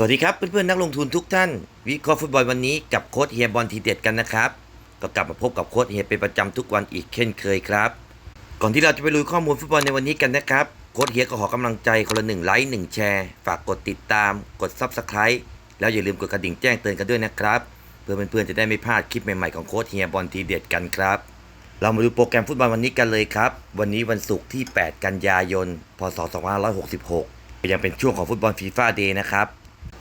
สวัสดีครับเพื่อนๆนักลงทุนทุกท่าน วิเคราะห์ฟุตบอลวันนี้กับโค้ชเฮียบอลทีเด็ดกันนะครับ ก็กลับมาพบกับโค้ชเฮียเป็นประจำทุกวันอีกเช่นเคยครับ ก่อนที่เราจะไปลุยข้อมูลฟุตบอลในวันนี้กันนะครับโค้ชเฮียก็ขอกำลังใจคนละหนึ่งไลค์หนึ่งแชร์ฝากกดติดตาม กด Subscribe แล้วอย่าลืมกดกระดิ่งแจ้งเตือนกันด้วยนะครับ เพื่อเพื่อนๆจะได้ไม่พลาดคลิปใหม่ๆของโค้ชเฮียบอลทีเด็ดกันครับ เรามาดูโปรแกรมฟุตบอลวันนี้กันเลยครับวันนี้วันศุกร์ที่ 8 กันยายน พศ 2566 ยังเป็นช่วงของฟุตบอลฟีฟ่าเดย์นะครับ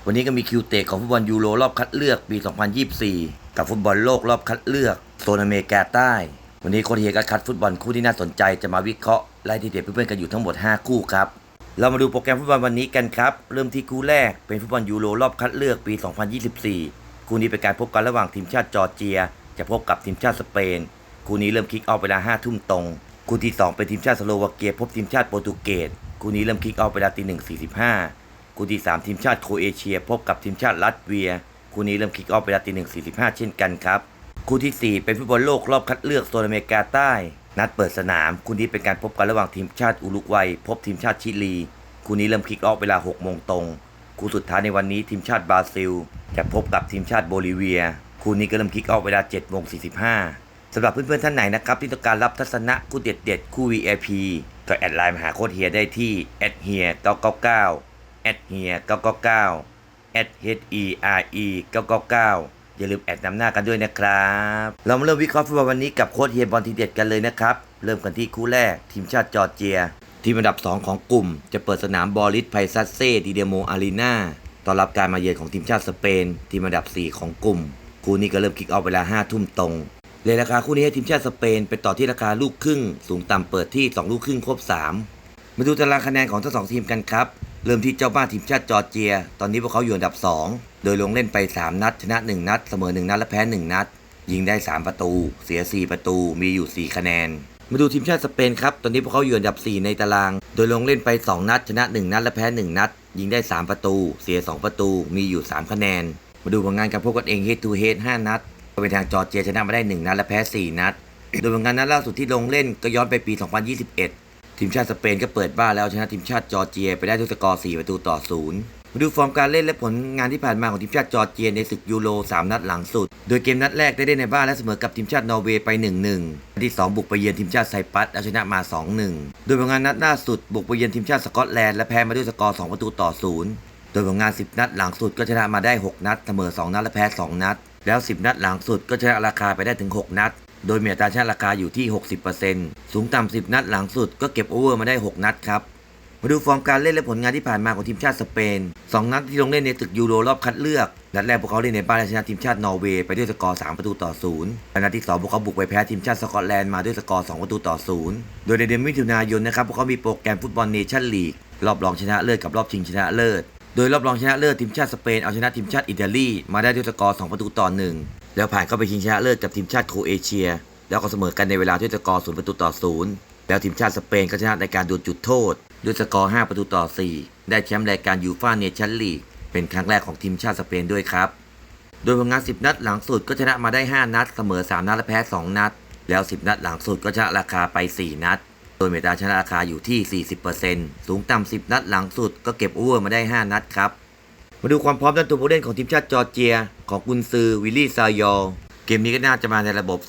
วันนี้ก็มีคิวเตะของฟุตบอลยูโรรอบคัดเลือกปี 2024 กับฟุตบอลโลกรอบคัดเลือกโซนอเมริกาใต้ วันนี้โค้ชเฮียก็คัดฟุตบอลคู่ที่น่าสนใจจะมาวิเคราะห์ไล่ทีเด็ดเพื่อนๆกันอยู่ทั้งหมด 5 คู่ครับ เรามาดูโปรแกรมฟุตบอลวันนี้กันครับ เริ่มที่คู่แรกเป็นฟุตบอลยูโรรอบคัดเลือกปี 2024 คู่นี้เป็นการพบกันระหว่างทีมชาติจอร์เจีย จะพบกับทีมชาติสเปน คู่นี้เริ่มคิกออฟเวลา5ทุ่มตรง คู่ที่ 2 เป็นทีมชาติสโลวาเกียพบทีมชาติโปรตุเกส คู่นี้เริ่มคิกออฟเวลาตีหนึ่งสี่สิบห้า คู่ที่ 3 ทีมชาติโครเอเชีย พบกับทีมชาติรัสเวีย คู่นี้เริ่มคิกออฟเวลาตีหนึ่งสี่สิบห้าเช่นกันครับ คู่ทีสี่ 4 เป็นฟุตบอลโลกรอบคัดเลือกโซนอเมริกาใต้ นัดเปิดสนาม คู่นี้เป็นการพบกันระหว่างทีมชาติอุรุกวัย พบทีมชาติชิลี คู่นี้เริ่มคิกออฟเวลา6โมงตรง คู่สุดท้ายในวันนี้ทีมชาติบราซิล จะพบกับทีมชาติโบลิเวีย คู่นี้ก็เริ่มคิกออฟเวลา7โมง45สำหรับเพื่อนๆท่านไหนนะครับที่ต้องการรับทัศนะคู่เด็ดๆ คู่ VIP ก็แอดไลน์มาหาโค้ดเฮียได้ที่แอดเฮีย999 ดเฮีย999แอด H E R E 999 อย่าลืมแอดนำหน้ากันด้วยนะครับ เรามาเริ่มวิเคราะห์ฟุตบอลวันนี้กับโค้ดเฮียบอลทีเด็ดกันเลยนะครับ เริ่มกันที่คู่แรก ทีมชาติจอร์เจีย ทีมอันดับ 2 ของกลุ่ม จะเปิดสนามบอริสไพซัสเซดีเดโมอารีนาต้อนรับการมาเยือนของทีมชาติสเปน ทีมอันดับ 4 ของกลุ่ม คู่นี้ก็เริ่มคิกออฟเวลา5ทุ่มตรงเลยราคาคู่นี้ให้ทีมชาติสเปนไปต่อที่ราคาลูกครึ่ง สูงต่ำเปิดที่ 2 ลูกครึ่งครบ 3 มาดูตารางคะแนนของทั้งสองทีมกันครับ เริ่มที่เจ้าบ้านทีมชาติจอร์เจีย ตอนนี้พวกเขาอยู่อันดับ 2 โดยลงเล่นไป 3 นัด ชนะ 1 นัด เสมอ 1 นัด และแพ้ 1 นัด ยิงได้ 3 ประตู เสีย 4 ประตู มีอยู่ 4 คะแนน มาดูทีมชาติสเปนครับ ตอนนี้พวกเขาอยู่อันดับ 4 ในตาราง โดยลงเล่นไป 2 นัด ชนะ 1 นัด และแพ้ 1 นัด ยิงได้ 3 ประตู เสีย 2 ประตู มีอยู่ 3 คะแนน มาดูผลงานการพบกันเอง head to head 5นัดก็เป็นทางจอร์เจียชนะมาได้ 1 นัด และแพ้ 4 นัด โดยผลงานนัดล่าสุดที่ลงเล่นก็ย้อนไปปี 2021 ทีมชาติสเปนก็เปิดบ้านแล้วชนะทีมชาติจอร์เจีย ไปได้ด้วยสกอร์ 4 ประตูต่อ 0 มาดูฟอร์มการเล่นและผลงานที่ผ่านมาของทีมชาติจอร์เจียในศึกยูโร 3 นัดหลังสุด โดยเกมนัดแรกได้เล่นในบ้านและเสมอกับทีมชาตินอร์เวย์ไป 1-1นัดที่ 2 บุกไปเยือนทีมชาติไซปรัสเอาชนะมา 2-1 โดยผลงานนัดล่าสุดบุกไปเยือนทีมชาติสกอตแลนด์และแพ้มาด้วยสกอร์ 2 ประตูต่อ 0 โดยผลงาน 10 นัดหลังสุดก็ชนะมาได้ 6 นัด เสมอ 2 นัดและแพ้ 2 นัด แล้ว 10 นัดหลังสุดก็ชนะราคาไปได้ถึง 6 นัด โดยมีอัตราชนะราคาอยู่ที่ 60%สูงต่ำ 10 นัดหลังสุดก็เก็บโอเวอร์มาได้ 6 นัดครับ มาดูฟอร์มการเล่นและผลงานที่ผ่านมาของทีมชาติสเปน 2 นัดที่ลงเล่นในศึกยูโรรอบคัดเลือก นัดแรกพวกเขาเล่นในบ้านและชนะทีมชาตินอร์เวย์ไปด้วยสกอร์ 3 ประตูต่อ 0 และนัดที่ 2 พวกเขาบุกไปแพ้ทีมชาติสกอตแลนด์มาด้วยสกอร์ 2 ประตูต่อ 0 โดยในเดือนมิถุนายนนะครับพวกเขามีโปรแกรมฟุตบอลเนชั่นลีกรอบรองชนะเลิศกับรอบชิงชนะเลิศ โดยรอบรองชนะเลิศทีมชาติสเปนเอาชนะทีมชาติอิตาลีมาได้ด้วยสกอร์ 2 ประตูต่อ 1 แล้วผ่านเข้าไปชิงชนะเลิศกับทีมชาติโครเอเชีย แล้วก็เสมอกันในเวลาด้วยสกอร์0ประตูต่อ0แล้วทีมชาติสเปนก็ชนะในการดวลจุดโทษ ด้วยสกอร์ 5 ประตูต่อ 4 ได้แชมป์รายการยูฟ่าเนชั่นลีกเป็นครั้งแรกของทีมชาติสเปนด้วยครับ โดยผลงาน 10 นัดหลังสุดก็ชนะมาได้ 5 นัด เสมอ 3 นัดและแพ้ 2 นัด แล้ว 10 นัดหลังสุดก็ชนะราคาไป 4 นัด โดยเมตาชนะราคาอยู่ที่ 40%สูงต่ำ10 นัดหลังสุดก็เก็บโอเวอร์มาได้ 5 นัดครับ มาดูความพร้อมด้านตัวผู้เล่นของทีมชาติจอร์เจีย ของกุนซือวิลลี่ซายอร์เกมนี้ก็น่าจะมาในระบบ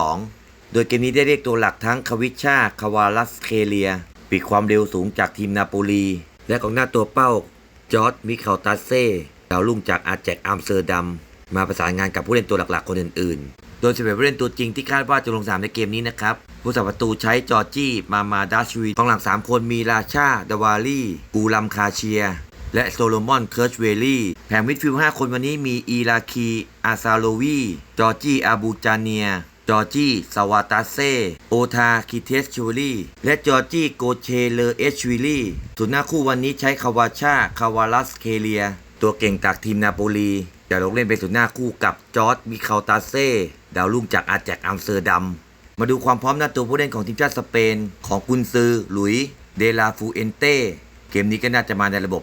3-5-2 โดยเกมนี้ได้เรียกตัวหลักทั้งคาวิชาคาวาลัสเคเลีย ปีกความเร็วสูงจากทีมนาโปลี และของหน้าตัวเป้าจอร์ดมิคาตัสเซ่ดาวรุ่งจากอาแจกอัมสเตอร์ดัม มาประสานงานกับผู้เล่นตัวหลักๆคนอื่นๆ โดยเฉพาะผู้เล่นตัวจริงที่คาดว่าจะลงสนามในเกมนี้นะครับ ผู้สับประตูใช้จอร์จี้ มามาดาชวีกองหลัง 3 คนมีราชาดาวาลีกูลัมคาเชีย และโซโลมอนเคิร์ชเวลลี่แผงมิดฟิลด์5คนวันนี้มีอีราคีอาซาโลวีจอร์จีอาบูจาเนียจอร์จี้สวาตาเซ โอทา คิเทสชูวลี่และจอร์จี้โกเชเลเอชวิลีส่วนหน้าคู่วันนี้ใช้คาวาชาคาวาลัส เคเลีย ตัวเก่งจากทีมนาโปลีจะลงเล่นเป็นสุดหน้าคู่กับจอร์ดมิคาตาเซ ดาวรุ่งจากอาแจกอัมสเตอร์ดัม มาดูความพร้อมหน้าตัวผู้เล่นของทีมชาติสเปน ของกุนซือ หลุย เดลาฟูเอนเต้ เกมนี้ก็น่าจะมาในระบบ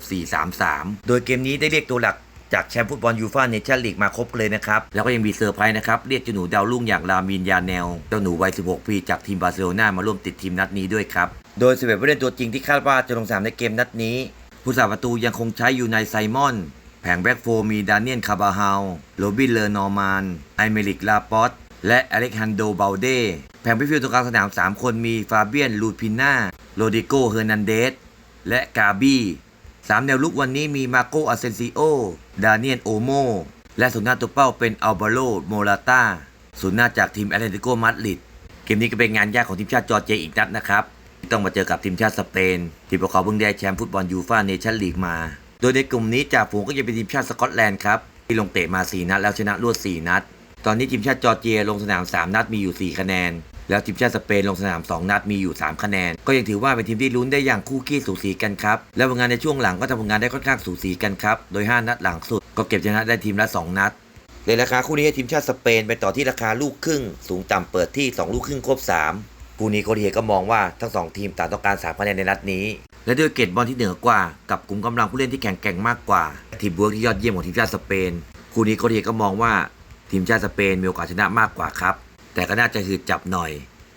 4-3-3 โดยเกมนี้ได้เรียกตัวหลักจากแชมป์ฟุตบอลยูฟ่าเนชั่นลีกมาครบเลยนะครับ แล้วก็ยังมีเซอร์ไพรส์นะครับ เรียกเจ้าหนูดาวรุ่งอย่างลามินยาแนล เจ้าหนูวัย 16 ปีจากทีมบาร์เซโลนามาร่วมติดทีมนัดนี้ด้วยครับ โดย11ผู้เล่นตัวจริงที่คาดว่าจะลงสนามในเกมนัดนี้ ผู้สาประตูยังคงใช้อยู่ในไซมอน แผงแบ็กโฟมีดานิเอลคาบาฮาลโรบินเลอร์นอร์มานไอเมริกลาปอตและอเล็กฮันโดเบลเดแผงพิฟิลตรงกลางสนาม 3 คนมีฟาเบียนลูพิน่าโรดิโกเฮอร์นันเดส และกาบี้สามแนวลุกวันนี้มีมาโกอาเซนซิโอ ดาเนียนโอโม และศูนย์หน้าตัวเป้าเป็นอัลบาโรโมราตาศูนย์หน้าจากทีมแอตเลติโกมาดริดเกมนี้ก็เป็นงานยากของทีมชาติจอร์เจอีกนัดนะครับ ต้องมาเจอกับทีมชาติสเปน ที่พวกเขาเพิ่งได้แชมป์ฟุตบอลยูฟ่าเนชั่นลีกมา โดยในกลุ่มนี้จ่าฝูงก็จะเป็นทีมชาติสกอตแลนด์ครับที่ลงเตะมา 4 นัดแล้วชนะรวด 4 นัด ตอนนี้ทีมชาติจอร์เจียลงสนาม 3 นัดมีอยู่ 4 คะแนน แล้วทีมชาติสเปนลงสนาม 2 นัดมีอยู่ 3 คะแนน ก็ยังถือว่าเป็นทีมที่ลุ้นได้อย่างคู่ขี้สูสีกันครับ และผลงานในช่วงหลังก็ทำผลงานได้ค่อนข้างสูสีกันครับ โดย 5 นัดหลังสุด ก็เก็บชนะได้ทีมละ 2 นัดในราคาคู่นี้ให้ทีมชาติสเปนไปต่อที่ราคาลูกครึ่ง สูงต่ำเปิดที่ 2 ลูกครึ่งครบ3คู่นี้โคเทียก็มองว่าทั้ง 2 ทีมต่างต้องการ3คะแนนในนัดนี้ และด้วยเกตบอลที่เหนือกว่า กับกลุ่มกำลังผู้เล่นที่แข็งแกร่งมากกว่าทีมเวิร์กที่ยอดเยี่ยมของทีมชาติสเปน คู่นี้โคเทียก็มองว่าทีมชาติสเปนมีโอกาสชนะมากกว่าครับ แต่ก็น่าจะหืดจับหน่อย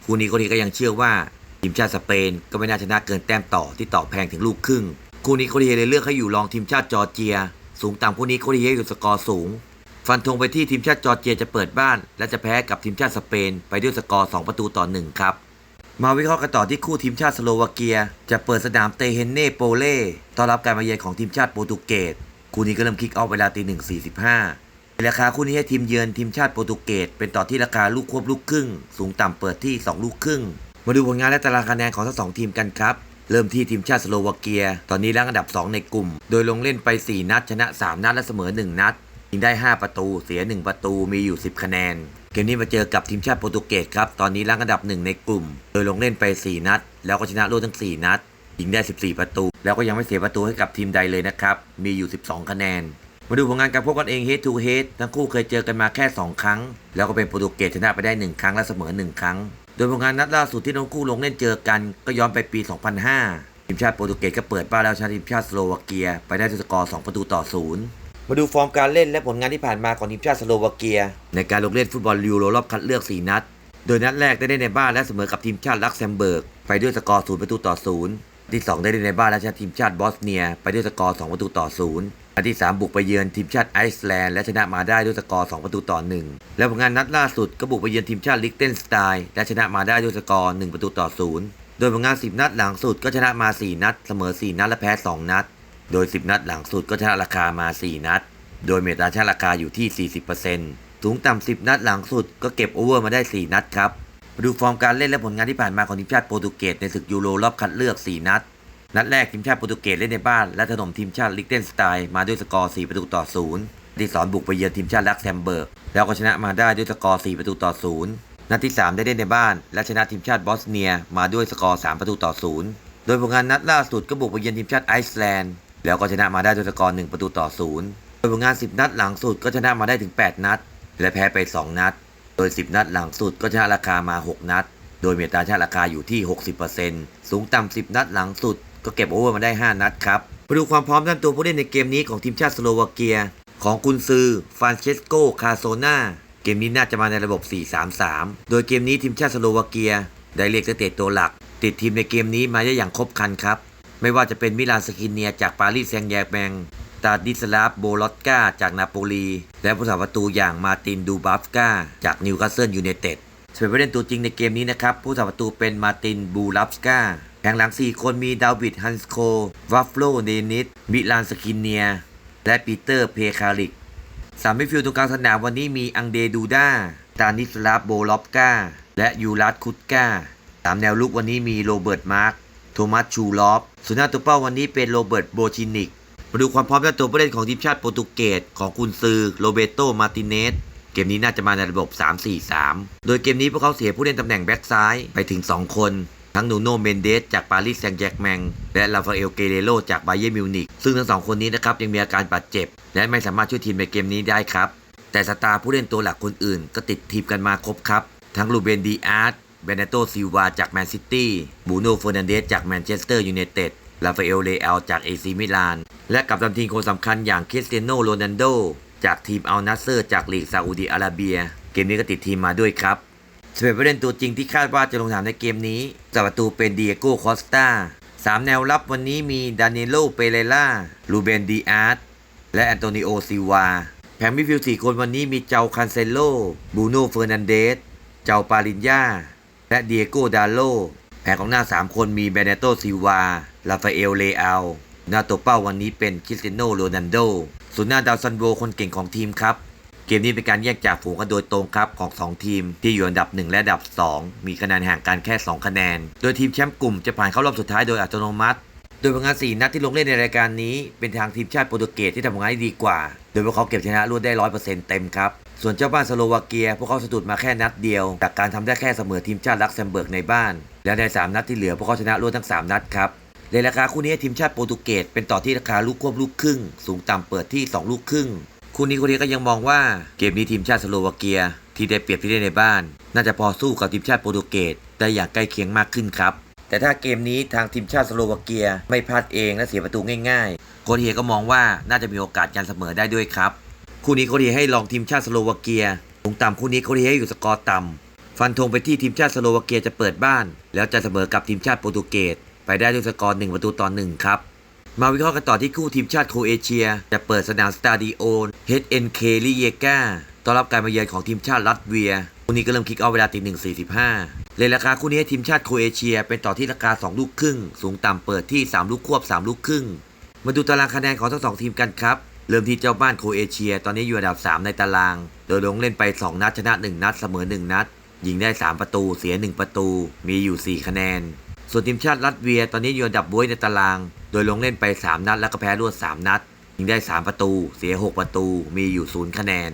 คู่นี้โคเทีก็ยังเชื่อว่าทีมชาติสเปนก็ไม่น่าชนะเกินแต้มต่อที่ต่อแพงถึงลูกครึ่ง คู่นี้โคเทีเลยเลือกให้อยู่รองทีมชาติจอร์เจีย สูงต่ำคู่นี้โคเทียอยู่สกอร์สูง ฟันธงไปที่ทีมชาติจอร์เจียจะเปิดบ้าน และจะแพ้กับทีมชาติสเปน ไปด้วยสกอร์2ประตูต่อ1ครับมาวิเคราะห์กันต่อที่คู่ทีมชาติสโลวาเกีย จะเปิดสนามเตเฮนเน่โปเล่ต้อนรับการมาเยือนของทีมชาติโปรตุเกสคู่นี้ก็เริ่มคิกออฟเวลาตีหนึ่งสี่สิบห้า ราคาคู่นี้ให้ทีมเยือนทีมชาติโปรตุเกสเป็นต่อที่ราคาลูกควบลูกครึ่ง สูงต่ำเปิดที่ 2 ลูกครึ่ง มาดูผลงานและตารางคะแนนของทั้งสองทีมกันครับ เริ่มที่ทีมชาติสโลวาเกีย ตอนนี้รั้งอันดับ 2 ในกลุ่ม โดยลงเล่นไป 4 นัด ชนะ 3 นัดและเสมอ 1 นัดยิงได้ 5 ประตู เสีย 1 ประตูมีอยู่ 10 คะแนน เกมนี้มาเจอกับทีมชาติโปรตุเกสครับตอนนี้รั้งอันดับ 1 ในกลุ่ม โดยลงเล่นไป 4 นัด แล้วก็ชนะรวดทั้ง 4 นัดยิงได้ 14 ประตู แล้วก็ยังไม่เสียประตูให้กับทีมใดเลยนะครับมีอยู่ 12 คะแนน มาดูผลงานการพบกันเอง head to head ทั้งคู่เคยเจอกันมาแค่ 2 ครั้ง แล้วก็เป็นโปรตุเกสชนะไปได้ 1 ครั้งและเสมอ 1 ครั้ง โดยผลงานนัดล่าสุดที่ทั้งคู่ลงเล่นเจอกันก็ย้อนไปปี 2005 ทีมชาติโปรตุเกสก็เปิดบ้านแล้วชนะทีมชาติสโลวาเกีย ไปได้ด้วยสกอร์ 2 ประตูต่อ 0 มาดูฟอร์มการเล่นและผลงานที่ผ่านมาของทีมชาติสโลวาเกีย ในการลงเล่นฟุตบอลยูโรรอบคัดเลือก 4 นัด โดยนัดแรกได้เล่นในบ้านและเสมอกับทีมชาติลักเซมเบิร์กไปด้วยสกอร์ 0 ประตูต่อ 0 ที่ 2 ได้เล่นในบ้านและชนะทีมชาติบอสเนีย ไปด้วยสกอร์ 2 ประตูต่อ 0 อันที่ 3 บุกไปเยือนทีมชาติไอซ์แลนด์และชนะมาได้ด้วยสกอร์ 2 ประตูต่อ 1 และผลงานนัดล่าสุดก็บุกไปเยือนทีมชาติลิกเทนสไตน์และชนะมาได้ด้วยสกอร์ 1 ประตูต่อ 0 โดยผลงาน 10 นัดหลังสุดก็ชนะมา 4 นัด เสมอ 4 นัดและแพ้ 2 นัด โดย 10 นัดหลังสุดก็ชนะราคามา 4 นัด โดยเมตาชาราคาอยู่ที่ 40%สูงต่ำ 10 นัดหลังสุดก็เก็บโอเวอร์มาได้ 4 นัดครับมาดูฟอร์มการเล่นและผลงานที่ผ่านมาของทีมชาติโปรตุเกสในศึกยูโรรอบคัดเลือก 4 นัด นัดแรกทีมชาติโปรตุเกสเล่นในบ้าน และถล่มทีมชาติลิกเทนสไตน์มาด้วยสกอร์ 4 ประตูต่อ 0 ที่สอนบุกไปเยือนทีมชาติลักเซมเบิร์ก แล้วก็ชนะมาได้ด้วยสกอร์ 4 ประตูต่อ 0 นัดที่ 3 ได้เล่นในบ้าน และชนะทีมชาติบอสเนียมาด้วยสกอร์ 3 ประตูต่อ 0 โดยผลงานนัดล่าสุดก็บุกไปเยือนทีมชาติไอซ์แลนด์ แล้วก็ชนะมาได้ด้วยสกอร์ 1 ประตูต่อ 0 โดยผลงาน 10 นัดหลังสุดก็ชนะมาได้ถึง 8 นัด และแพ้ไป 2 นัด โดย 10 นัดหลังสุดก็ชนะราคามา 6 นัด โดยเมตาชาราคาอยู่ที่ 60%สูงต่ำ10 นัดหลังสุด ก็เก็บโอเวอร์มาได้ 5 นัดครับมาดูความพร้อมด้านตัวผู้เล่นในเกมนี้ของทีมชาติสโลวาเกีย ของกุนซือฟรานเชสโกคาโซนาเกมนี้น่าจะมาในระบบ 4-3-3 โดยเกมนี้ทีมชาติสโลวาเกีย ได้เรียกเตะตัวหลัก ติดทีมในเกมนี้มาได้อย่างครบครันครับ ไม่ว่าจะเป็นมิลานสกินเนียจากปารีสแซงต์แยร์แมงตาดิสลาฟโบลอตกาจากนาโปลี และผู้สาประตูอย่างมาตินดูบัฟกาจากนิวคาสเซิลยูไนเต็ดส่วนผู้เล่นตัวจริงในเกมนี้นะครับผู้สาประตูเป็นมาตินบูลัฟสกา งหลัง 4 คนมีดาวิดฮันสโควัฟโลเดนิสมิลานสกินเนีย และปีเตอร์เพคาริกสามมิดฟิลด์ตรงกลางสนามวันนี้มีอังเดดูดาตานิสลาฟโบลอฟกาและยูรัสคุตกาสามแนวลุกวันนี้มีโรเบิร์ตมาร์คโทมัสชูลอฟส่วนหน้าตัวเป้าวันนี้เป็นโรเบิร์ตโบชินิกมาดูความพร้อมด้านตัวผู้เล่นของทีมชาติโปรตุเกสของกุนซือโรเบโตมาติเนสเกมนี้น่าจะมาในระบบ 3-4-3 โดยเกมนี้พวกเขาเสียผู้เล่นตำแหน่งแบ็กซ้ายไปถึง 2 คน ทั้งนูโนเมนเดสจากปารีสแซงต์แจ็กแมงและลาฟาเอลเกเรโรจากไบเยร์มิวนิกซึ่งทั้งสองคนนี้นะครับยังมีอาการบาดเจ็บ และไม่สามารถช่วยทีมในเกมนี้ได้ครับ แต่สตาร์ผู้เล่นตัวหลักคนอื่น ก็ติดทีมกันมาครบครับ ทั้งลูเบนดีอาร์ตเบเนโตซิลวาจากแมนซิตี้บูโนเฟอร์นันเดสจากแมนเชสเตอร์ยูไนเต็ดลาฟาเอลเลอัลจากเอซีมิลาน และกับตันทีมคนสำคัญอย่างคริสเตียโนโรนัลโดจากทีมอัลนัสเซอร์จากลีกซาอุดีอาระเบีย เกมนี้ก็ติดทีมมาด้วยครับ สเปนผู้เล่นตัวจริงที่คาดว่าจะลงสนามในเกมนี้จากประตูเป็นเดียโก้คอสตาสามแนวรับวันนี้มีดานิโลเปเรล่าลูเบนดีอาร์ตและแอนโตนิโอซิวาแผงมิดฟิลด์4คนวันนี้มีเจ้าคันเซโลบูโนเฟอร์นันเดส เจ้าปาลินยาและเดียโกดาโลแผงของหน้า 3 คนมีเบเนโตซิวาลาฟาเอลเลอาลหน้าตัวเป้าวันนี้เป็นคริสเตียโนโรนัลโดส่วนหน้าดาวซันโวคนเก่งของทีมครับ เกมนี้เป็นการแยกจากฝูงกันโดยตรงครับของ 2 ทีม ที่อยู่อันดับ 1 และอันดับ 2 มีคะแนนห่างกันแค่ 2 คะแนน โดยทีมแชมป์กลุ่มจะผ่านเข้ารอบสุดท้ายโดยอัตโนมัติ โดยผลงาน4นัดที่ลงเล่นในรายการนี้ เป็นทางทีมชาติโปรตุเกสที่ทำผลงานได้ดีกว่า โดยพวกเขาเก็บชนะรวดได้100%เปอร์เซ็นต์เต็มครับส่วนเจ้าบ้านสโลวาเกีย พวกเขาสะดุดมาแค่นัดเดียว จากการทำได้แค่เสมอทีมชาติลักเซมเบิร์กในบ้าน และใน 3 นัดที่เหลือพวกเขาชนะรวดทั้ง 3 นัดครับในราคาคู่นี้ทีมชาติโปรตุเกสเป็นต่อที่ราคาลูกควบลูกครึ่ง สูงต่ำเปิดที่ 2 ลูกครึ่ง คู่นี้คู่นี้ก็ยังมองว่าเกมนี้ทีมชาติสโลวาเกีย ที่ได้เปรียบที่ได้ในบ้าน น่าจะพอสู้กับทีมชาติโปรตุเกสได้อย่างใกล้เคียงมากขึ้นครับ แต่ถ้าเกมนี้ทางทีมชาติสโลวาเกียไม่พลาดเองและเสียประตูง่ายๆโคเฮียก็มองว่าน่าจะมีโอกาสการเสมอได้ด้วยครับ คู่นี้โคเฮียให้ลองทีมชาติสโลวาเกียลงต่ำคู่นี้โคเฮียให้อยู่สกอร์ต่ำฟันธงไปที่ทีมชาติสโลวาเกียจะเปิดบ้าน แล้วจะเสมอกับทีมชาติโปรตุเกสไปได้ด้วยสกอร์1ประตูต่อ1ครับ มาวิเคราะห์กันต่อที่คู่ทีมชาติโครเอเชีย จะเปิดสนามสตาดิโอน HNK ลิเยกาต้อนรับการมาเยือนของทีมชาติรัสเวียคู่นี้ก็เริ่มคิกเอาเวลาตีหนึ่งสี่สิบห้าเลยราคาคู่นี้ทีมชาติโครเอเชีย เป็นต่อที่ราคา 2 ลูกครึ่ง สูงต่ำเปิดที่ 3 ลูกควบ 3 ลูกครึ่ง มาดูตารางคะแนนของทั้งสองทีมกันครับ เริ่มที่เจ้าบ้านโครเอเชีย ตอนนี้อยู่อันดับ 3 ในตาราง โดยลงเล่นไป 2 นัดชนะ 1 นัดเสมอ 1 นัด ยิงได้ 3 ประตูเสีย 1 ประตู มีอยู่ 4 คะแนน ส่วนทีมชาติรัสเวียตอนนี้อยู่อันดับบ้วยในตาราง โดยลงเล่นไป 3 นัด แล้วก็แพ้รวด 3 นัด ยิงได้ 3 ประตู เสีย 6 ประตู มีอยู่ 0 คะแนน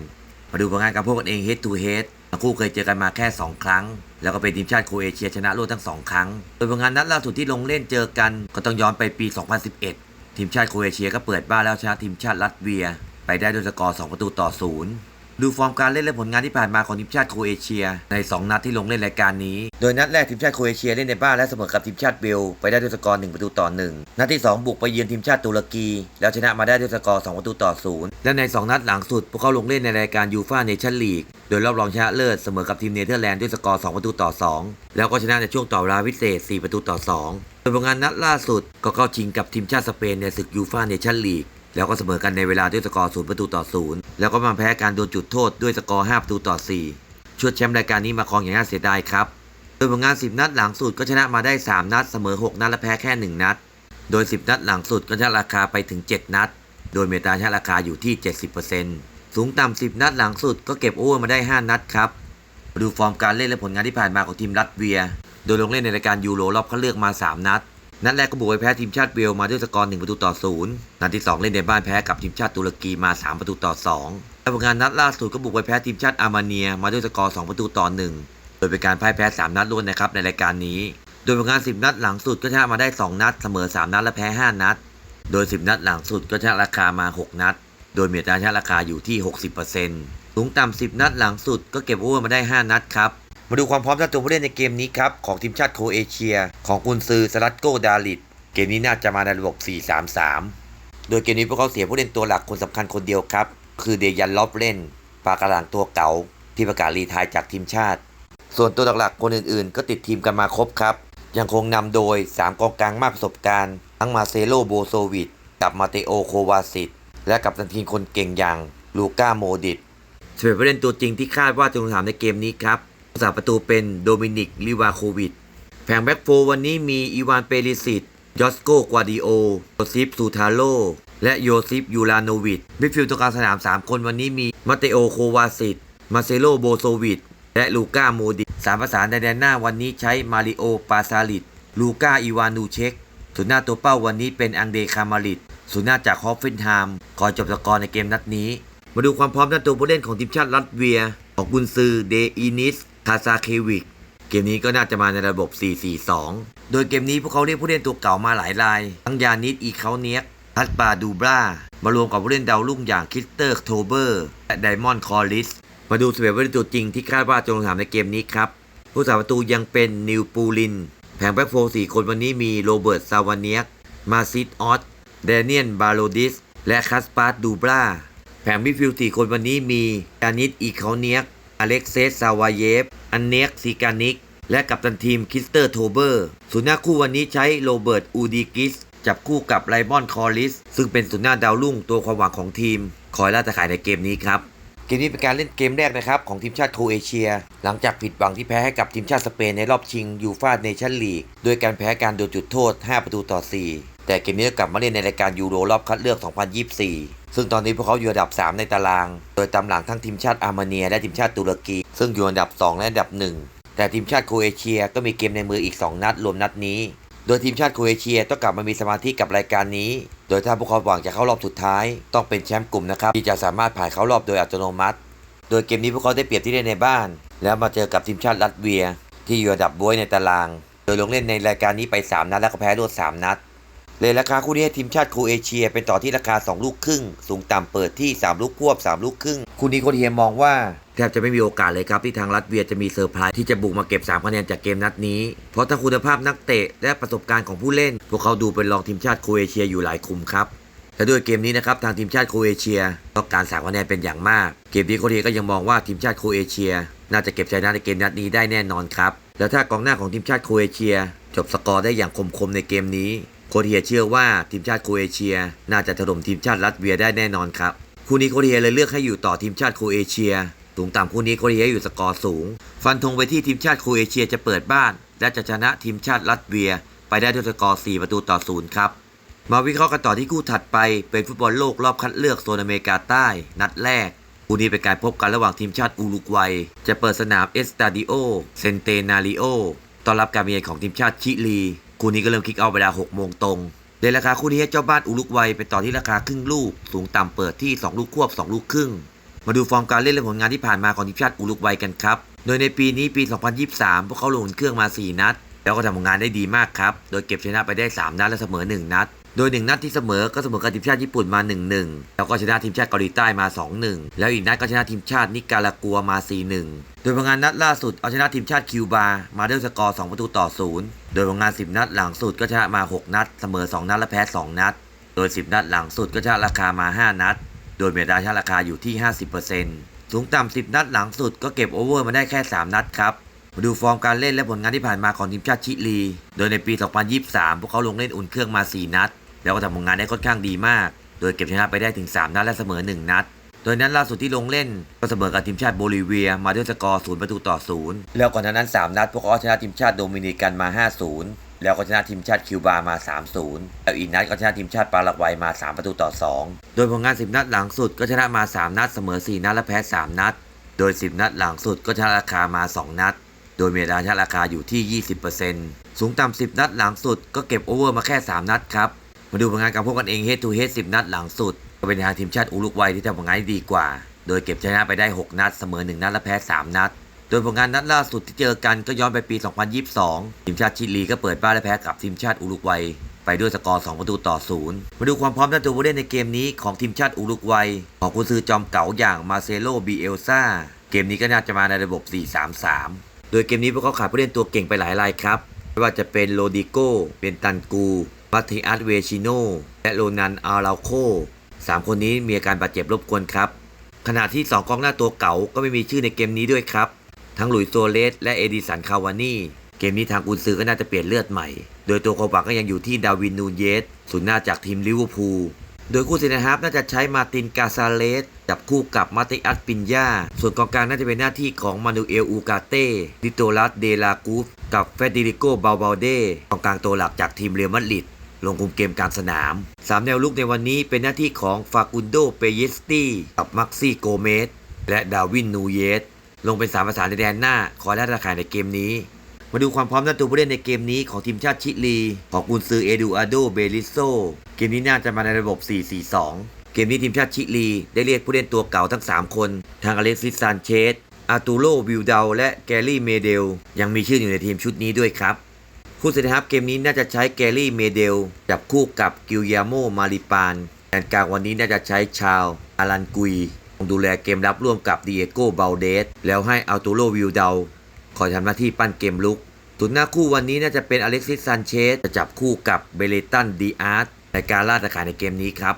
มาดูผลงานกับพวกกันเอง head to head ทั้งคู่เคยเจอกันมาแค่ 2 ครั้ง แล้วก็เป็นทีมชาติโครเอเชียชนะรวดทั้ง 2 ครั้ง โดยผลงานนัดล่าสุดที่ลงเล่นเจอกันก็ต้องย้อนไปปี 2011 ทีมชาติโครเอเชียก็เปิดบ้านแล้วชนะทีมชาติรัสเวีย ไปได้ด้วยสกอร์ 2 ประตูต่อ 0 ดูฟอร์มการเล่นและผลงานที่ผ่านมาของทีมชาติโครเอเชีย ใน 2 นัดที่ลงเล่นรายการนี้ โดยนัดแรกทีมชาติโครเอเชียเล่นในบ้านและเสมอกับทีมชาติเบลไปได้ด้วยสกอร์1ประตูต่อ 1 นัดที่ 2 บุกไปเยือนทีมชาติตุรกี แล้วชนะมาได้ด้วยสกอร์2ประตูต่อ 0 และใน 2 นัดหลังสุด พวกเขาลงเล่นในรายการยูฟ่าเนชั่นลีกโดยรอบรองชนะเลิศเสมอกับทีมเนเธอร์แลนด์ด้วยสกอร์ 2 ประตูต่อ 2 แล้วก็ชนะในช่วงต่อเวลาพิเศษ 4 ประตูต่อ2โดยผลงานนัดล่าสุดก็เข้าชิงกับทีมชาติสเปนในศึกยูฟ่าเนชั่นลีก แล้วก็เสมอกันในเวลาด้วยสกอร์0ประตูต่อ0แล้วก็มาแพ้การโดนจุดโทษด้วยสกอร์5ประตูต่อ4ชวดแชมป์รายการนี้มาครองอย่างน่าเสียดายครับ โดยผลงาน 10 นัดหลังสุดก็ชนะมาได้ 3 นัด เสมอ 6 นัดและแพ้แค่ 1 นัด โดย 10 นัดหลังสุดก็ชนะราคาไปถึง 7 นัด โดยเมตาชนะราคาอยู่ที่ 70%สูงต่ำ10 นัดหลังสุดก็เก็บโอเวอร์มาได้ 5 นัดครับมาดูฟอร์มการเล่นและผลงานที่ผ่านมาของทีมรัสเวีย โดยลงเล่นในรายการยูโรรอบคัดเลือกมา 3 นัด นัดแรกก็บุกไปแพ้ทีมชาติเวลมาด้วยสกอร์1ประตูต่อ0นัดที่ 2 เล่นในบ้านแพ้กับทีมชาติตุรกีมา 3 ประตูต่อ2และผลงานนัดล่าสุดก็บุกไปแพ้ทีมชาติอาร์เมเนีย มาด้วยสกอร์ 2 ประตูต่อ 1 โดยเป็นการพ่ายแพ้ 3 นัดรวดนะครับในรายการนี้ โดยผลงาน 10 นัดหลังสุดก็ชนะมาได้ 2 นัด เสมอ 3 นัดและแพ้ 5 นัด โดย 10 นัดหลังสุดก็ชนะราคามา 6 นัด โดยมีอัตราชนะราคาอยู่ที่ 60%สูงต่ำ10 นัดหลังสุดก็เก็บโอเวอร์มาได้ 5 นัดครับ มาดูความพร้อมทั้งตัวผู้เล่นในเกมนี้ครับ ของทีมชาติโคเอเชีย ของกุนซือสลัดโกดาลิดเกมนี้น่าจะมาในระบบ 4-3-3 โดยเกมนี้พวกเขาเสียผู้เล่นตัวหลักคนสำคัญคนเดียวครับ คือเดยันลอบเล่น ปากกระหลังตัวเก่า ที่ประกาศรีไทายจากทีมชาติ ส่วนตัวหลักๆคนอื่นๆ ก็ติดทีมกันมาครบครับยังคงนำโดย 3กองกลางมากประสบการณ์ ทั้งมาเซโลโบโซวิชกับมาเตโอโควาซิตและกับตันทีมคนเก่งอย่างลูก้าโมดิตสเปนผู้เล่นตัวจริงที่คาดว่าจะลงสนามในเกมนี้ครับ สาประตูเป็นโดมินิกลิวาโควิชแผงแบ็กโฟร์วันนี้มีอีวานเปริสิตยอสโกกวาดิโอโยซิฟซูทาโลและโยซิฟยูลานวิชมิดฟิลด์ตรงกลางสนาม 3 คนวันนี้มีมาเตโอโควาซิตมาเซโลโบโซวิชและลูก้าโมดิสามประสานในแดนหน้าวันนี้ใช้มาริโอปาซาลิตลูก้าอีวานูเช็กส่วนหน้าตัวเป้าวันนี้เป็นอังเดคามาริตส่วนหน้าจากฮอฟฟินไฮม์คอยจบสกอร์ในเกมนัดนี้ มาดูความพร้อมด้านตัวผู้เล่นของทีมชาติรัสเวียของกุนซือเดอินิส คาซาเควิก เกมนี้ก็น่าจะมาในระบบ 4-4-2 โดยเกมนี้พวกเขาเรียกผู้เล่นตัวเก่ามาหลายราย ทั้งยานิดอีเคาเนียกทัสปาดูบรามารวมกับผู้เล่นดาวรุ่งอย่างคิสเตอร์โทเบอร์และไดมอนด์คอริส มาดูสเปรย์ผู้เล่นตัวจริงที่คาดว่าจะลงสนามในเกมนี้ครับ ผู้สาประตูยังเป็นนิวปูลิน แผงแบ็กโฟร์สี่คนวันนี้มีโรเบิร์ตซาวาเนียก มาซิดออสเดเนียนบาโลดิส และคัสปาร์ดูบราแผงมิดฟิลด์สี่คนวันนี้มียานิดอีเคาเนียก อเล็กเซสซาวาเยฟ อันเนียกซิกานิก และกัปตันทีมคิสเตอร์โทเบอร์ ศูนย์หน้าคู่วันนี้ใช้โรเบิร์ต อูดิกิส จับคู่กับไลมอนคอริส ซึ่งเป็นสุนย์หน้าดาวรุ่งตัวความหวังของทีม คอยล่าตะข่ายในเกมนี้ครับ เกมนี้เป็นการเล่นเกมแรกนะครับของทีมชาติโครเอเชีย หลังจากผิดหวังที่แพ้ให้กับทีมชาติสเปนในรอบชิงยูฟ่าเนชั่นลีก โดยการแพ้การโดนจุดโทษ 5 ประตูต่อ 4 แต่เกมนี้ก็กลับมาเล่นในรายการยูโรรอบคัดเลือก 2024 ซึ่งตอนนี้พวกเขาอยู่อันดับ 3 ในตาราง โดยตามหลังทั้งทีมชาติอาร์เมเนียและทีมชาติตุรกี ซึ่งอยู่อันดับ 2 และอันดับ 1 แต่ทีมชาติโครเอเชียก็มีเกมในมืออีก 2 นัดรวมนัดนี้ โดยทีมชาติโครเอเชียต้องกลับมามีสมาธิกับรายการนี้ โดยถ้าพวกเขาหวังจะเข้ารอบสุดท้าย ต้องเป็นแชมป์กลุ่มนะครับที่จะสามารถผ่านเข้ารอบโดยอัตโนมัติ โดยเกมนี้พวกเขาได้เปรียบที่เล่นในบ้าน แล้วมาเจอกับทีมชาติรัสเวีย ที่อยู่อันดับบ้วยในตาราง โดยลงเล่นในรายการนี้ไป 3 นัดแล้วก็แพ้รวด3นัด เลยราคาคู่นี้ทีมชาติโครเอเชีย เป็นต่อที่ราคา 2 ลูกครึ่ง สูงต่ำเปิดที่ 3 ลูกควบ 3 ลูกครึ่ง คู่นี้โคเฮียมองว่าแทบจะไม่มีโอกาสเลยครับ ที่ทางรัสเวียจะมีเซอร์ไพรส์ที่จะบุกมาเก็บ 3 คะแนนจากเกมนัดนี้ เพราะทั้งคุณภาพนักเตะและประสบการณ์ของผู้เล่น พวกเขาดูเป็นรองทีมชาติโครเอเชียอยู่หลายคุมครับแต่ด้วยเกมนี้นะครับทางทีมชาติโครเอเชียต้องการ3คะแนนเป็นอย่างมาก เกมนี้โคเฮียก็ยังมองว่าทีมชาติโครเอเชีย น่าจะเก็บชัยชนะในเกมนัดนี้ได้แน่นอนครับแล้วถ้ากองหน้าของทีมชาติโครเอเชีย จบสกอร์ได้อย่างคมๆในเกมนี้ โคเฮียเชื่อว่าทีมชาติโครเอเชีย น่าจะถล่มทีมชาติรัสเวียได้แน่นอนครับ คู่นี้โคเฮียเลยเลือกให้อยู่ต่อทีมชาติโครเอเชียสูงต่ำคู่นี้โคเฮียอยู่สกอร์สูง ฟันธงไปที่ทีมชาติโครเอเชียจะเปิดบ้าน และจะชนะทีมชาติรัสเวีย ไปได้ด้วยสกอร์ 4 ประตูต่อศูนย์ครับมาวิเคราะห์กันต่อที่คู่ถัดไปเป็นฟุตบอลโลกรอบคัดเลือกโซนอเมริกาใต้ นัดแรกคู่นี้เป็นการพบกันระหว่างทีมชาติอุรุกวัย จะเปิดสนามเอสตาดิโอเซนเตนาริโอต้อนรับการมาเยือนของทีมชาติชิลี คู่นี้ก็เริ่มคิกเอาเวลา6โมงตรงในราคาคู่นี้ให้เจ้าบ้านอุลุกวัยเป็นต่อที่ราคาครึ่งลูก สูงต่ำเปิดที่ 2 ลูกควบ 2 ลูกครึ่ง มาดูฟอร์มการเล่นและผลงานที่ผ่านมาของทีมชาติอุลุกวัยกันครับ โดยในปีนี้ปี 2023 พวกเขาลงเครื่องมา 4 นัด แล้วก็ทำผลงานได้ดีมากครับ โดยเก็บชนะไปได้ 3 นัดและเสมอ 1 นัด โดย 1 นัดที่เสมอก็เสมอกับทีมชาติญี่ปุ่นมา 1-1 แล้วก็ชนะทีมชาติเกาหลีใต้มา 2-1 แล้วอีกนัดก็ชนะทีมชาตินิการากัวมา 4-1 โดยผลงานนัดล่าสุดเอาชนะทีมชาติคิวบา มาด้วยสกอร์ 2 ประตูต่อ 0 โดยผลงาน 10 นัดหลังสุดก็ชนะมา 6 นัด เสมอ 2 นัดและแพ้ 2 นัด โดย 10 นัดหลังสุดก็ชนะราคามา 5 นัด โดยเมตาชนะราคาอยู่ที่ 50%สูงต่ำ10 นัดหลังสุดก็เก็บโอเวอร์มาได้แค่ 3 นัดครับมาดูฟอร์มการเล่นและผลงานที่ผ่านมาของทีมชาติชิลี โดยในปี 2023 พวกเขาลงเล่นอุ่นเครื่องมา 4 นัด แล้วก็ทำผลงานได้ค่อนข้างดีมาก โดยเก็บชนะไปได้ถึง 3 นัดและเสมอ 1 นัด โดยนั้นล่าสุดที่ลงเล่นก็เสมอกับทีมชาติโบลิเวียมาด้วยสกอร์0ประตูต่อ 0 แล้วก่อนหน้านั้น 3 นัด พวกเขาชนะทีมชาติโดมินิกันมา 5-0 แล้วก็ชนะทีมชาติคิวบามา 3-0 แล้วอีกนัดก็ชนะทีมชาติปารากวัยมา 3 ประตูต่อ 2 โดยผลงาน 10 นัดหลังสุดก็ชนะมา 3 นัดเสมอ 4 นัดและแพ้ 3 นัด โดย 10 นัดหลังสุดก็ชนะราคามา 2 นัด โดยเมตาชนะราคาอยู่ที่ 20%สูงต่ำ10 นัดหลังสุดก็เก็บโอเวอร์มาแค่ 3 นัดครับ มาดูผลงานการพบกันเอง head to head 10นัดหลังสุดเป็นทางทีมชาติอุรุกวัยที่ทำผลงานได้ดีกว่า โดยเก็บชนะไปได้ 6 นัดเสมอ 1 นัดและแพ้ 3 นัด โดยผลงานนัดล่าสุดที่เจอกันก็ย้อนไปปี 2022 ทีมชาติชิลีก็เปิดบ้านและแพ้กับทีมชาติอุรุกวัยไปด้วยสกอร์ 2 ประตูต่อ 0 มาดูความพร้อมด้านตัวผู้เล่นในเกมนี้ของทีมชาติอุรุกวัย ของกุนซือจอมเก๋าอย่างมาเซโลบีเอลซาเกมนี้ก็น่าจะมาในระบบ 4-3-3 โดยเกมนี้พวกเขาขาดผู้เล่นตัวเก่งไปหลายรายครับไม่ว่าจะเป็นโรดิโกเป็นตันกู มาติอัสเวชิโนและโรนันอาราโคสามคนนี้มีอาการบาดเจ็บรบกวนครับ ขณะที่ 2กองหน้าตัวเก่าก็ไม่มีชื่อในเกมนี้ด้วยครับ ทั้งหลุยส์โซเลสและเอดิสันคาวานี่เกมนี้ทางกุนซือก็น่าจะเปลี่ยนเลือดใหม่ โดยตัวโคบักก็ยังอยู่ที่ดาวินนูเยสศูนหน้าจากทีมลิเวอร์พูลโดยคู่เซนฮาร์ฟน่าจะใช้มาตินกาซาเลสจับคู่กับมาติอัสปินยาส่วนกองกลางน่าจะเป็นหน้าที่ของมานูเอลอูกาเต้ดิโตลัสเดลากูฟกับเฟเดริโกบาบาเดกองกลางตัวหลักจากทีมเรอัลมาดริด ลงคุมเกมกลางสนาม 3 แนวลุกในวันนี้เป็นหน้าที่ของฟากุนโด เปเยสตี้ กับมักซี่โกเมส และดาวิน นูเยส ลงเป็นสามประสานในแดนหน้าคอยล่าตาข่ายในเกมนี้ มาดูความพร้อมด้านตัวผู้เล่นในเกมนี้ของทีมชาติชิลี ของกุนซือเอดูอาโด เบลิโซ เกมนี้น่าจะมาในระบบ 4-4-2 เกมนี้ทีมชาติชิลี ได้เรียกผู้เล่นตัวเก่าทั้ง 3 คน ทางอเล็กซิสซานเชสอาตูโรวิลเดาและแกรี่ เมเดล ยังมีชื่ออยู่ในทีมชุดนี้ด้วยครับ คู่เซนฮับเกมนี้น่าจะใช้แกรี่เมเดลจับคู่กับกิลยาโมมาริปานแดนกลางวันนี้น่าจะใช้ชาวอารันกุยดูแลเกมรับร่วมกับดิเอโกเบลเดสแล้วให้อัลตูโรวิลเดาคอยทำหน้าที่ปั้นเกมลุกตุนหน้าคู่วันนี้น่าจะเป็นอเล็กซิสซันเชสจะจับคู่กับเบเลตันดีอาร์ตในการล่าตะข่ายในเกมนี้ครับ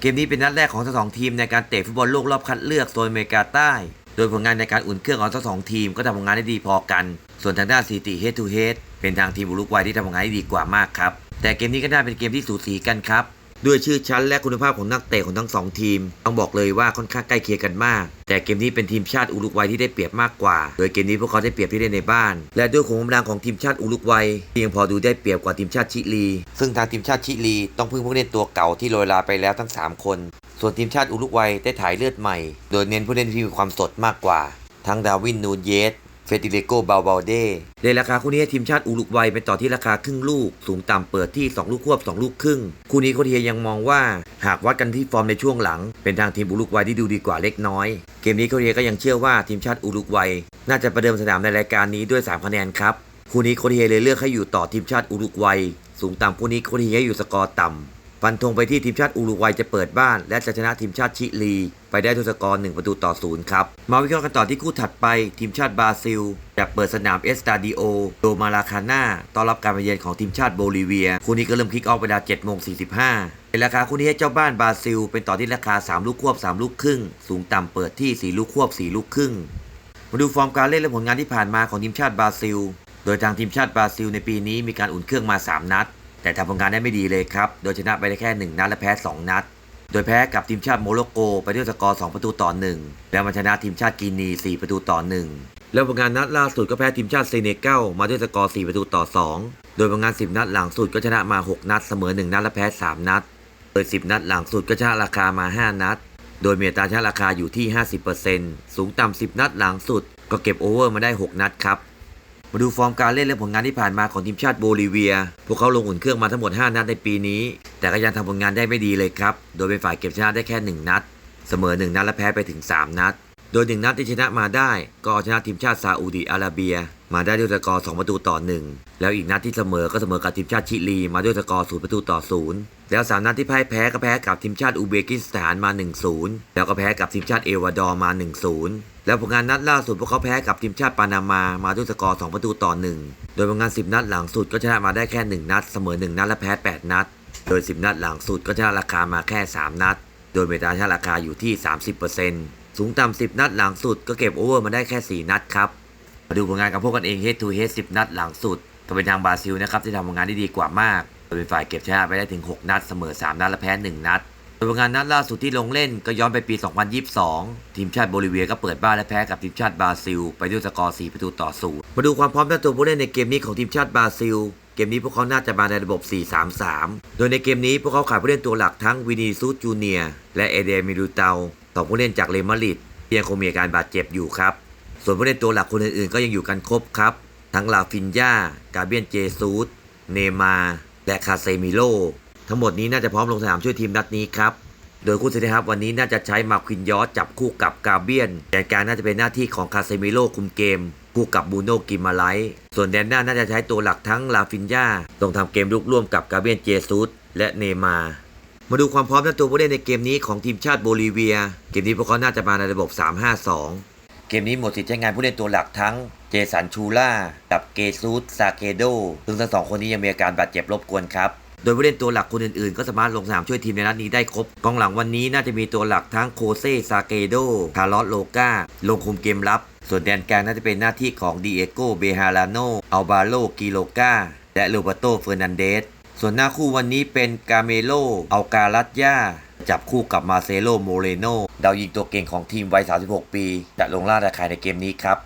เกมนี้เป็นนัดแรกของทั้งสองทีมในการเตะฟุตบอลโลกรอบคัดเลือกโซนอเมริกาใต้ โดยผลงานในการอุ่นเครื่องของทั้งสองทีมก็ทำผลงานได้ดีพอกัน ส่วนทางด้านสถิติ head to head เป็นทางทีมอุรุกวัยที่ทำผลงานได้ดีกว่ามากครับ แต่เกมนี้ก็น่าเป็นเกมที่สูสีกันครับ ด้วยชื่อชั้นและคุณภาพของนักเตะของทั้งสองทีม ต้องบอกเลยว่าค่อนข้างใกล้เคียงกันมาก แต่เกมนี้เป็นทีมชาติอุรุกวัยที่ได้เปรียบมากกว่า โดยเกมนี้พวกเขาได้เปรียบที่เล่นในบ้าน และด้วยขุมกำลังของทีมชาติอุรุกวัยที่ยังพอดูได้เปรียบกว่าทีมชาติชิลี ซึ่งทางทีมชาติชิลี ต้องพึ่งผู้เล่นตัวเก่าที่โรยลาไปแล้วทั้งสามคน ส่วนทีมชาติอุรุกวัยได้ถ่ายเลือดใหม่ โดยเน้นผู้เล่นที่มีความสดมากกว่า ทั้งดาวินนูนเยส เฟติเลโกบาบาเดในราคาคู่นี้ทีมชาติอุรุกวัยเป็นต่อที่ราคาครึ่งลูก สูงต่ำเปิดที่ 2 ลูกควบ 2 ลูกครึ่ง คู่นี้โคเทียยังมองว่าหากวัดกันที่ฟอร์มในช่วงหลัง เป็นทางทีมอุรุกวัยที่ดูดีกว่าเล็กน้อย เกมนี้โคเทียก็ยังเชื่อว่าทีมชาติอุรุกวัย น่าจะประเดิมสนามในรายการนี้ด้วย 3 คะแนนครับคู่นี้โคเทียเลยเลือกให้อยู่ต่อทีมชาติอุรุกวัยสูงต่ำคู่นี้โคเทียอยู่สกอร์ต่ำ ฟันธงไปที่ทีมชาติอุรุกวัยจะเปิดบ้าน และจะชนะทีมชาติชิลี ไปได้ด้วยสกอร์1ประตูต่อศูนย์ครับ มาวิเคราะห์กันต่อที่คู่ถัดไป ทีมชาติบราซิล จะเปิดสนามเอสตาดิโอโดมาลาคาน่าต้อนรับการมาเยือนของทีมชาติโบลิเวีย คู่นี้ก็เริ่มคิกออฟเวลา7โมง45ในราคาคู่นี้ให้เจ้าบ้านบราซิล เป็นต่อที่ราคา 3 ลูกควบ 3 ลูกครึ่ง สูงต่ำเปิดที่ 4 ลูกควบ 4 ลูกครึ่ง มาดูฟอร์มการเล่นและผลงานที่ผ่านมาของทีมชาติบราซิล โดยทางทีมชาติบราซิลในปีนี้มีการอุ่นเครื่องมา 3 นัด แต่ทำผลงานได้ไม่ดีเลยครับ โดยชนะไปได้แค่ 1 นัดและแพ้ 2 นัด โดยแพ้กับทีมชาติโมร็อกโก ไปด้วยสกอร์ 2 ประตูต่อ 1 แล้วมาชนะทีมชาติกีนี 4 ประตูต่อ 1 แล้วผลงานนัดล่าสุดก็แพ้ทีมชาติเซเนกัลมาด้วยสกอร์ 4 ประตูต่อ 2 โดยผลงาน 10 นัดหลังสุดก็ชนะมา 6 นัดเสมอ 1 นัดและแพ้ 3 นัด โดย 10 นัดหลังสุดก็ชนะราคามา 5 นัด โดยเมีอัตาชนะราคาอยู่ที่ 50%สูงต่ำ10 นัดหลังสุด ก็เก็บโอเวอร์มาได้ 6 นัดครับ มาดูฟอร์มการเล่นและผลงานที่ผ่านมาของทีมชาติโบลิเวีย พวกเขาลงอุ่นเครื่องมาทั้งหมด 5 นัดในปีนี้ แต่ก็ยังทำผลงานได้ไม่ดีเลยครับ โดยเป็นฝ่ายเก็บชนะได้แค่ 1 นัด เสมอ 1 นัดและแพ้ไปถึง 3 นัด โดย 1 นัดที่ชนะมาได้ ก็เอาชนะทีมชาติซาอุดีอาระเบีย มาได้ด้วยสกอร์ 2 ประตูต่อ 1 แล้วอีกนัดที่เสมอก็เสมอกับทีมชาติชิลี มาด้วยสกอร์ 0 ประตูต่อ 0 แล้ว 3 นัดที่พ่ายแพ้ก็แพ้กับทีมชาติอุเบกิสถานมา 1-0 แล้วก็แพ้กับทีมชาติเอวาดอร์มา 1-0 แล้วผลงานนัดล่าสุดพวกเขาแพ้กับทีมชาติปานามามาด้วยสกอร์ 2 ประตูต่อ 1 โดยผลงาน 10 นัดหลังสุดก็ชนะมาได้แค่ 1 นัด เสมอ 1 นัดและแพ้ 8 นัด โดย 10 นัดหลังสุดก็ชนะราคามาแค่ 3 นัด โดยเมตาชนะราคาอยู่ที่ 30%สูงต่ำ10 นัดหลังสุดก็เก็บโอเวอร์มาได้แค่ 4 นัดครับมาดูผลงานกับพวกกันเอง head to head 10 นัดหลังสุดก็เป็นทางบราซิลนะครับที่ทำผลงานได้ดีกว่ามาก เป็นฝ่ายเก็บชนะไปได้ถึง 6 นัด เสมอ 3 นัดและแพ้ 1 นัด โดยผลงานนัดล่าสุดที่ลงเล่นก็ย้อนไปปี 2022 ทีมชาติโบลิเวียก็เปิดบ้านและแพ้กับทีมชาติบราซิล ไปด้วยสกอร์ 4 ประตูต่อศูนย์มาดูความพร้อมด้านตัวผู้เล่นในเกมนี้ของทีมชาติบราซิล เกมนี้พวกเขาน่าจะมาในระบบ 4-3-3 โดยในเกมนี้พวกเขาขาดผู้เล่นตัวหลักทั้งวินิซูจูเนียร์และเอเดมิลูเตาสองผู้เล่นจากเรอัลมาริดที่ยังคงมีอาการบาดเจ็บอยู่ครับ ส่วนผู้เล่นตัวหลักคนอื่นๆ ก็ยังอยู่กันครบครับ ทั้งลาฟินยากาเบียนเจซูสเนมาและคาเซมิโล ทั้งหมดนี้น่าจะพร้อมลงสนามช่วยทีมนัดนี้ครับ โดยคู่เซนครับวันนี้น่าจะใช้มาควินยอสจับคู่กับกาเบียนแดนกลางน่าจะเป็นหน้าที่ของคาเซมิโลคุมเกม คู่กับบูโนกิมาไลส่วนแดนหน้าน่าจะใช้ตัวหลักทั้งลาฟินยาลงทำเกมลุกร่วมกับกาเบียนเจซูสและเนมามาดูความพร้อมทั้งตัวผู้เล่นในเกมนี้ของทีมชาติโบลิเวีย เกมนี้พวกเขาน่าจะมาในระบบ 3-5-2 เกมนี้หมดสิทธิ์ใช้งานผู้เล่นตัวหลักทั้งเจสันชูล่ากับเกซูสซาเกโดซึ่งทั้งสองคนนี้ยังมีอาการบาดเจ็บรบกวนครับ โดยผู้เล่นตัวหลักคนอื่นๆ ก็สามารถลงสนามช่วยทีมในนัดนี้ได้ครบ กองหลังวันนี้น่าจะมีตัวหลักทั้งโคเซซาเกโด คาร์ลอสโลกาลงคุมเกมรับ ส่วนแดนกลางน่าจะเป็นหน้าที่ของดีเอโกเบฮาราโนอัลบาโลกิโลกาและโรเบโตเฟอร์นันเดส ส่วนหน้าคู่วันนี้เป็นกาเมโลอัลกาลัตยาจับคู่กับมาเซโลโมเรโนดาวยิงตัวเก่งของทีมวัย 36 ปี จะลงล่าราคายในเกมนี้ครับ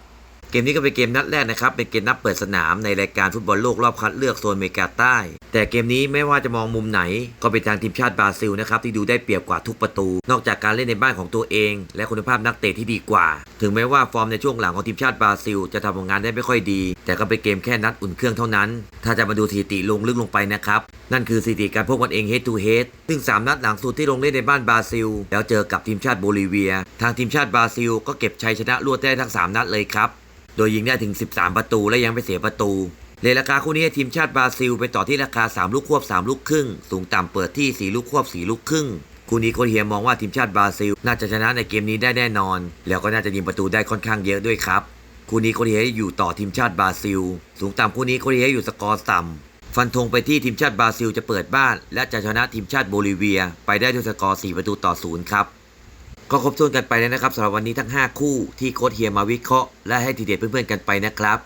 เกมนี้ก็เป็นเกมนัดแรกนะครับ เป็นเกมนัดเปิดสนามในรายการฟุตบอลโลกรอบคัดเลือกโซนอเมริกาใต้ แต่เกมนี้ไม่ว่าจะมองมุมไหน ก็เป็นทางทีมชาติบราซิลนะครับที่ดูได้เปรียบกว่าทุกประตู นอกจากการเล่นในบ้านของตัวเอง และคุณภาพนักเตะที่ดีกว่า ถึงแม้ว่าฟอร์มในช่วงหลังของทีมชาติบราซิล จะทำผลงานได้ไม่ค่อยดี แต่ก็เป็นเกมแค่นัดอุ่นเครื่องเท่านั้น ถ้าจะมาดูสถิติลงลึกลงไปนะครับนั่นคือสถิติการพบกันเอง head to head ซึ่ง 3 นัดหลังสุดที่ลงเล่นในบ้านบราซิล แล้วเจอกับทีมชาติโบลิเวีย ทางทีมชาติบราซิล ก็เก็บชัยชนะรวดได้ทั้ง 3 นัดเลยครับ โดยยิงได้ถึง 13 ประตูและยังไม่เสียประตูในราคาคู่นี้ทีมชาติบราซิล ไปต่อที่ราคา 3 ลูกควบ 3 ลูกครึ่ง สูงต่ำเปิดที่ 4 ลูกควบ 4 ลูกครึ่งคู่นี้โคเฮียมองว่าทีมชาติบราซิล น่าจะชนะในเกมนี้ได้แน่นอน แล้วก็น่าจะยิงประตูได้ค่อนข้างเยอะด้วยครับคู่นี้โคเฮียอยู่ต่อทีมชาติบราซิล สูงต่ำคู่นี้โคเฮียอยู่สกอร์ต่ำฟันธงไปที่ทีมชาติบราซิลจะเปิดบ้าน และจะชนะทีมชาติโบลิเวีย ไปได้ด้วยสกอร์4ประตูต่อศูนย์ครับ ก็ครบถ้วนกันไปแล้วนะครับสำหรับวันนี้ทั้ง 5 คู่ที่โค้ชเฮียมาวิเคราะห์และให้ทีเด็ดเพื่อนๆกันไปนะครับ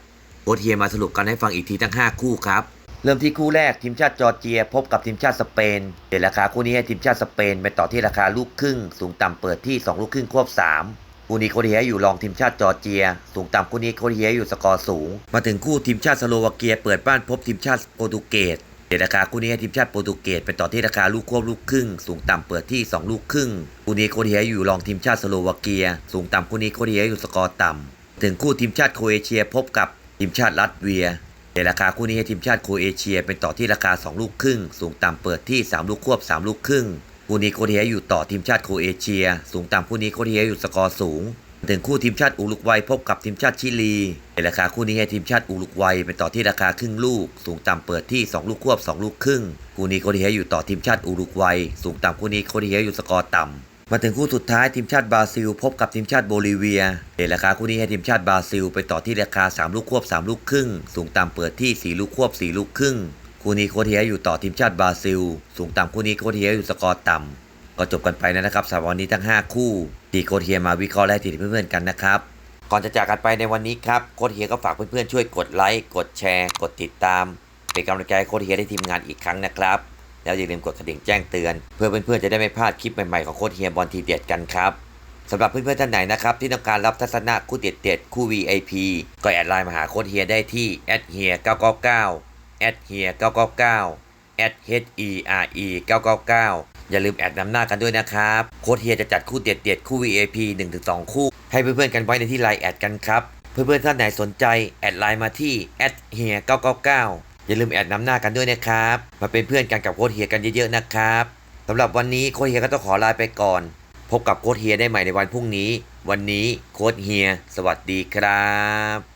โค้ชเฮียมาสรุปกันให้ฟังอีกทีทั้ง 5 คู่ครับเริ่มที่คู่แรกทีมชาติจอร์เจีย พบกับทีมชาติสเปนเดี๋ยวราคาคู่นี้ให้ทีมชาติสเปนไปต่อที่ราคาลูกครึ่ง สูงต่ำเปิดที่ 2 ลูกครึ่งควบ 3คู่นี้โคเทียอยู่รองทีมชาติจอร์เจีย สูงต่ำคู่นี้โคเทียอยู่สกอร์สูง มาถึงคู่ทีมชาติสโลวาเกีย เปิดบ้านพบทีมชาติโปรตุเกส เดี๋ยวราคาคู่นี้ทีมชาติโปรตุเกสไปต่อที่ราคาลูกควบลูกครึ่ง สูงต่ำเปิดที่ 2 ลูกครึ่งคู่นี้โคเทียอยู่รองทีมชาติสโลวาเกีย สูงต่ำคู่นี้โคเทียอยู่สกอร์ต่ำถึงคู่ทีมชาติโคเอเชียพบกับทีมชาติรัสเวียในราคาคู่นี้ทีมชาติโคเอเชียเป็นต่อที่ราคา 2 ลูกครึ่ง สูงต่ำเปิดที่ 3 ลูกควบ 3 ลูกครึ่งคู่นี้โคเอเชียอยู่ต่อทีมชาติโคเอเชีย สูงต่ำคู่นี้โคเอเชียอยู่สกอร์สูง ถึงคู่ทีมชาติอุรุกวัยพบกับทีมชาติชิลี ในราคาคู่นี้ให้ทีมชาติอุรุกวัยเป็นต่อที่ราคาครึ่งลูก สูงต่ำเปิดที่ 2 ลูกควบ 2 ลูกครึ่ง คู่นี้โครเอเชียอยู่ต่อทีมชาติอุรุกวัย สูงต่ำคู่นี้โครเอเชียอยู่สกอร์ต่ำมาถึงคู่สุดท้ายทีมชาติบราซิล พบกับทีมชาติโบลิเวียเดราคาคู่นี้ให้ทีมชาติบราซิล ไปต่อที่ราคา 3 ลูกควบ 3 ลูกครึ่ง สูงต่ำเปิดที่ 4 ลูกควบ 4 ลูกครึ่ง คู่นี้โคเทียอยู่ต่อทีมชาติบราซิล สูงต่ำคู่นี้โคเทียอยู่สกอร์ต่ำก็จบกันไปนะครับสำหรับวันนี้ทั้ง 5 คู่ ที่โคเทียมาวิเคราะห์และติดเพื่อนๆกันนะครับ ก่อนจะจากกันไปในวันนี้ครับโคเทียก็ฝากเพื่อนๆช่วยกดไลค์กดแชร์ กดติดตาม เป็นกำลังใจให้โคเทียได้ทีมงานอีกครั้งนะครับ แล้วอย่าลืมกดกระดิ่งแจ้งเตือน เพื่อเพื่อนๆจะได้ไม่พลาดคลิปใหม่ๆของโค้ชเฮียบอลทีเด็ดกันครับสำหรับเพื่อนๆท่านไหนนะครับที่ต้องการรับทัศนะคู่เด็ดๆคู่ VIP ก็แอดไลน์มาหาโค้ชเฮียได้ที่แอดเฮีย999แอดเฮีย999แอด H E R E 999 อย่าลืมแอดนำหน้ากันด้วยนะครับ โค้ชเฮียจะจัดคู่เด็ดๆคู่ VIP 1-2 คู่ ให้เพื่อนๆกันไว้ในที่ไลน์แอดกันครับ เพื่อนๆท่านไหนสนใจ แอดไลน์มาที่แอดเฮีย999อย่าลืมแอดนำหน้ากันด้วยนะครับ มาเป็นเพื่อนกันกับโค้ชเฮียกันเยอะๆนะครับสำหรับวันนี้โค้ชเฮียก็ต้องขอลาไปก่อน พบกับโค้ชเฮียได้ใหม่ในวันพรุ่งนี้ วันนี้โค้ชเฮีย สวัสดีครับ